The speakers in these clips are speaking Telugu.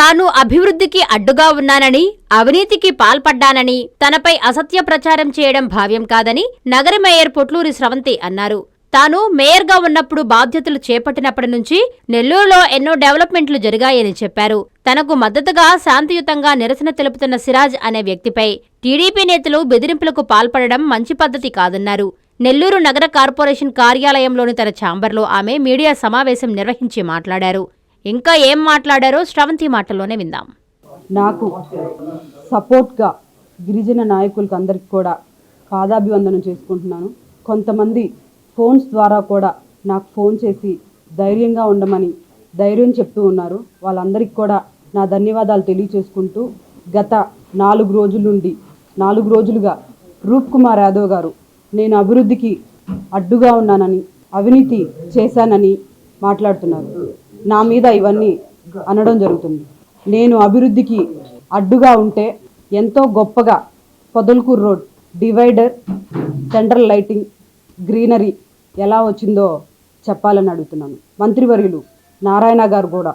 తాను అభివృద్ధికి అడ్డుగా ఉన్నానని అవినీతికి పాల్పడ్డానని తనపై అసత్య ప్రచారం చేయడం భావ్యం కాదని నగర మేయర్ పొట్లూరి స్రవంతి అన్నారు. తాను మేయర్గా ఉన్నప్పుడు బాధ్యతలు చేపట్టినప్పటి నుంచి నెల్లూరులో ఎన్నో డెవలప్మెంట్లు జరిగాయని చెప్పారు. తనకు మద్దతుగా శాంతియుతంగా నిరసన తెలుపుతున్న సిరాజ్ అనే వ్యక్తిపై టీడీపీ నేతలు బెదిరింపులకు పాల్పడడం మంచి పద్ధతి కాదన్నారు. నెల్లూరు నగర కార్పొరేషన్ కార్యాలయంలోని తన ఛాంబర్లో ఆమె మీడియా సమావేశం నిర్వహించి మాట్లాడారు. ఇంకా ఏం మాట్లాడారో శ్రవంతి మాటల్లోనే విందాం. నాకు సపోర్ట్గా గిరిజన నాయకులకు అందరికి కూడా పాదాభివందనం చేసుకుంటున్నాను. కొంతమంది ఫోన్స్ ద్వారా కూడా నాకు ఫోన్ చేసి ధైర్యంగా ఉండమని ధైర్యం చెప్తూ ఉన్నారు. వాళ్ళందరికీ కూడా నా ధన్యవాదాలు తెలియచేసుకుంటూ గత నాలుగు రోజుల నుండి నాలుగు రోజులుగా రూప్ కుమార్ యాదవ్ గారు నేను అభివృద్ధికి అడ్డుగా ఉన్నానని అవినీతి చేశానని మాట్లాడుతున్నారు. నా మీద ఇవన్నీ అనడం జరుగుతుంది. నేను అభివృద్ధికి అడ్డుగా ఉంటే ఎంతో గొప్పగా Podalakur road divider central lighting greenery ఎలా వచ్చిందో చెప్పాలని అడుగుతున్నాను. మంత్రివర్యులు నారాయణ గారు కూడా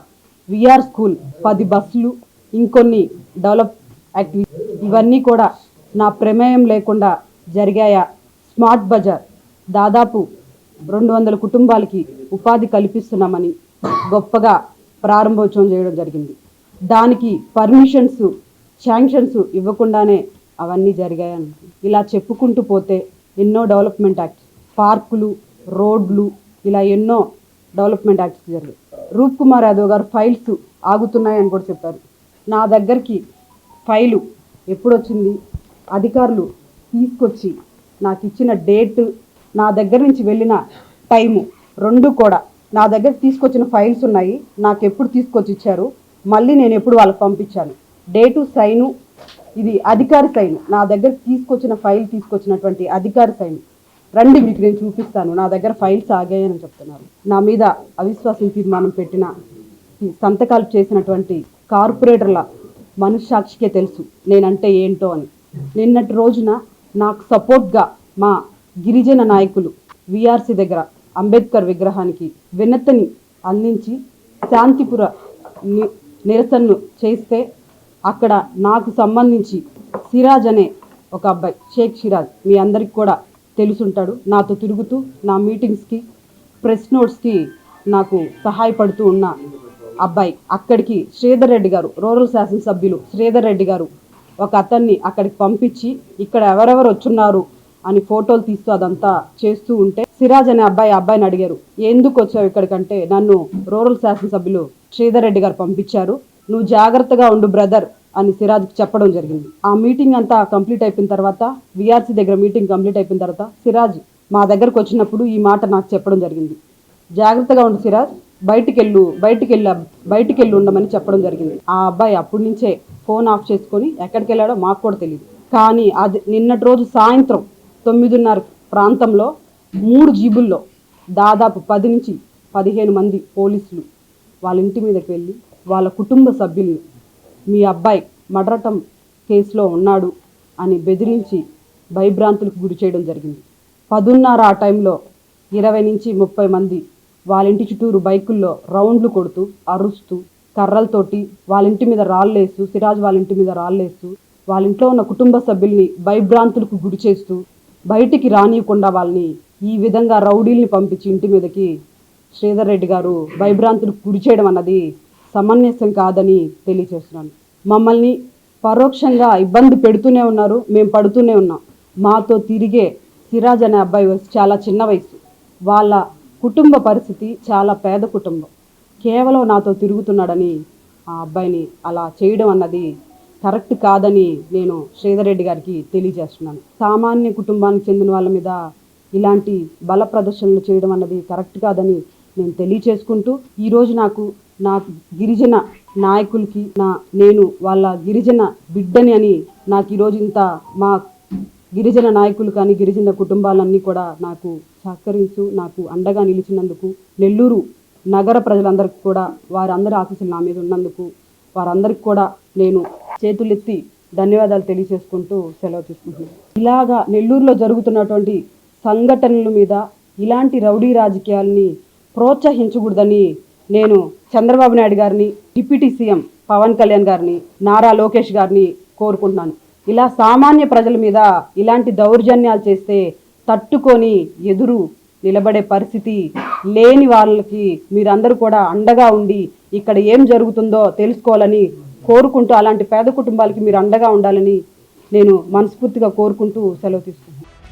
విఆర్ స్కూల్ పది బస్సులు ఇంకొన్ని డెవలప్ యాక్టివిటీ ఇవన్నీ కూడా నా ప్రమేయం లేకుండా జరిగాయా? స్మార్ట్ బజార్ దాదాపు రెండు వందల కుటుంబాలకి ఉపాధి కల్పిస్తున్నామని గొప్పగా ప్రారంభోత్సవం చేయడం జరిగింది. దానికి పర్మిషన్స్ శాంక్షన్స్ ఇవ్వకుండానే అవన్నీ జరిగాయని. ఇలా చెప్పుకుంటూ పోతే ఎన్నో డెవలప్మెంట్ యాక్ట్స్ పార్కులు రోడ్లు ఇలా ఎన్నో డెవలప్మెంట్ యాక్ట్స్ జరిగాయి. రూప్ కుమార్ యాదవ్ గారు ఫైల్స్ ఆగుతున్నాయని కూడా చెప్పారు. నా దగ్గరికి ఫైలు ఎప్పుడు వచ్చింది అధికారులు తీసుకొచ్చి నాకు ఇచ్చిన డేట్ నా దగ్గర నుంచి వెళ్ళిన టైము రెండు కూడా నా దగ్గర తీసుకొచ్చిన ఫైల్స్ ఉన్నాయి నాకు ఎప్పుడు తీసుకొచ్చి ఇచ్చారు మళ్ళీ నేను ఎప్పుడు వాళ్ళకి పంపించాను. డేటు సైను ఇది అధికారి సైన్ నా దగ్గర తీసుకొచ్చిన ఫైల్ తీసుకొచ్చినటువంటి అధికారి సైన్ రండి మీకు నేను చూపిస్తాను నా దగ్గర ఫైల్స్ ఆగాయని చెప్తున్నారు. నా మీద అవిశ్వాసం తీర్మానం పెట్టిన సంతకాలు చేసినటువంటి కార్పొరేటర్ల మనస్సాక్షికే తెలుసు నేనంటే ఏంటో అని. నిన్నటి రోజున నాకు సపోర్ట్గా మా గిరిజన నాయకులు విఆర్సీ దగ్గర అంబేద్కర్ విగ్రహానికి వినతిని అందించి శాంతిపుర నిరసనను చేస్తే అక్కడ నాకు సంబంధించి సిరాజ్ అనే ఒక అబ్బాయి షేక్ సిరాజ్ మీ అందరికి కూడా తెలుసుంటాడు. నాతో తిరుగుతూ నా మీటింగ్స్కి ప్రెస్ నోట్స్కి నాకు సహాయపడుతూ ఉన్న అబ్బాయి అక్కడికి శ్రీధర్ రెడ్డి గారు రూరల్ శాసనసభ్యులు శ్రీధర్ రెడ్డి గారు ఒక అతన్ని అక్కడికి పంపించి ఇక్కడ ఎవరెవరు వచ్చున్నారు అని ఫోటోలు తీస్తూ అదంతా చేస్తూ ఉంటే సిరాజ్ అనే అబ్బాయి ఆ అబ్బాయిని అడిగారు ఎందుకు వచ్చావు ఇక్కడికంటే నన్ను రూరల్ శాసనసభ్యులు శ్రీధర్ రెడ్డి గారు పంపించారు నువ్వు జాగ్రత్తగా ఉండు బ్రదర్ అని సిరాజ్కి చెప్పడం జరిగింది. ఆ మీటింగ్ అంతా కంప్లీట్ అయిపోయిన తర్వాత విఆర్సీ దగ్గర మీటింగ్ కంప్లీట్ అయిపోయిన తర్వాత సిరాజ్ మా దగ్గరకు వచ్చినప్పుడు ఈ మాట నాకు చెప్పడం జరిగింది. జాగ్రత్తగా ఉండు సిరాజ్ బయటికి వెళ్ళు బయటికి వెళ్ళ బయటికి వెళ్ళి ఉండమని చెప్పడం జరిగింది. ఆ అబ్బాయి అప్పటి నుంచే ఫోన్ ఆఫ్ చేసుకొని ఎక్కడికి వెళ్ళాడో మాకు కూడా తెలియదు కానీ అది నిన్నటి రోజు సాయంత్రం తొమ్మిదిన్నర ప్రాంతంలో మూడు జీబుల్లో దాదాపు పది నుంచి పదిహేను మంది పోలీసులు వాళ్ళ ఇంటి మీదకి వెళ్ళి వాళ్ళ కుటుంబ సభ్యుల్ని మీ అబ్బాయి మడరటం కేసులో ఉన్నాడు అని బెదిరించి భయభ్రాంతులకు గురి చేయడం జరిగింది. పదున్నర ఆ టైంలో ఇరవై నుంచి ముప్పై మంది వాళ్ళ ఇంటి చుట్టూరు బైకుల్లో రౌండ్లు కొడుతూ అరుస్తూ కర్రలతోటి వాళ్ళ ఇంటి మీద రాళ్ళేస్తూ సిరాజ్ వాళ్ళ ఇంటి మీద రాళ్ళేస్తూ వాళ్ళ ఇంట్లో ఉన్న కుటుంబ సభ్యుల్ని భయభ్రాంతులకు గురి చేస్తూ బయటికి రానియకుండా వాళ్ళని ఈ విధంగా రౌడీల్ని పంపించి ఇంటి మీదకి శ్రీధర్ రెడ్డి గారు భయభ్రాంతులు గురి చేయడం అన్నది సమన్యాసం కాదని తెలియచేస్తున్నాను. మమ్మల్ని పరోక్షంగా ఇబ్బంది పెడుతూనే ఉన్నారు మేము పడుతూనే ఉన్నాం. మాతో తిరిగే సిరాజ్ అనే అబ్బాయి వయసు చాలా చిన్న వయసు. వాళ్ళ కుటుంబ పరిస్థితి చాలా పేద కుటుంబం. కేవలం నాతో తిరుగుతున్నాడని ఆ అబ్బాయిని అలా చేయడం అన్నది కరెక్ట్ కాదని నేను శ్రీధర్ రెడ్డి గారికి తెలియజేస్తున్నాను. సామాన్య కుటుంబానికి చెందిన వాళ్ళ మీద ఇలాంటి బల ప్రదర్శనలు చేయడం అన్నది కరెక్ట్ కాదని నేను తెలియచేసుకుంటూ ఈరోజు నాకు నా గిరిజన నాయకులకి నా నేను వాళ్ళ గిరిజన బిడ్డని అని నాకు ఈరోజు ఇంత మా గిరిజన నాయకులు కానీ గిరిజన కుటుంబాలన్నీ కూడా నాకు సహకరించు నాకు అండగా నిలిచినందుకు నెల్లూరు నగర ప్రజలందరికీ కూడా వారందరి ఆశీస్సులు నా మీద ఉన్నందుకు వారందరికీ కూడా నేను చేతులెత్తి ధన్యవాదాలు తెలియజేసుకుంటూ సెలవు తీసుకుంటున్నాను. ఇలాగా నెల్లూరులో జరుగుతున్నటువంటి సంఘటనల మీద ఇలాంటి రౌడీ రాజకీయాల్ని ప్రోత్సహించకూడదని నేను చంద్రబాబు నాయుడు గారిని డిప్యూటీ సీఎం పవన్ కళ్యాణ్ గారిని నారా లోకేష్ గారిని కోరుకుంటున్నాను. ఇలా సామాన్య ప్రజల మీద ఇలాంటి దౌర్జన్యాలు చేస్తే తట్టుకొని ఎదురు నిలబడే పరిస్థితి లేని వాళ్ళకి మీరందరూ కూడా అండగా ఉండి ఇక్కడ ఏం జరుగుతుందో తెలుసుకోవాలని కోరుకుంటూ అలాంటి పేద కుటుంబాలకి మీరు అండగా ఉండాలని నేను మనస్ఫూర్తిగా కోరుకుంటూ సెలవు తీసుకుంటున్నాను.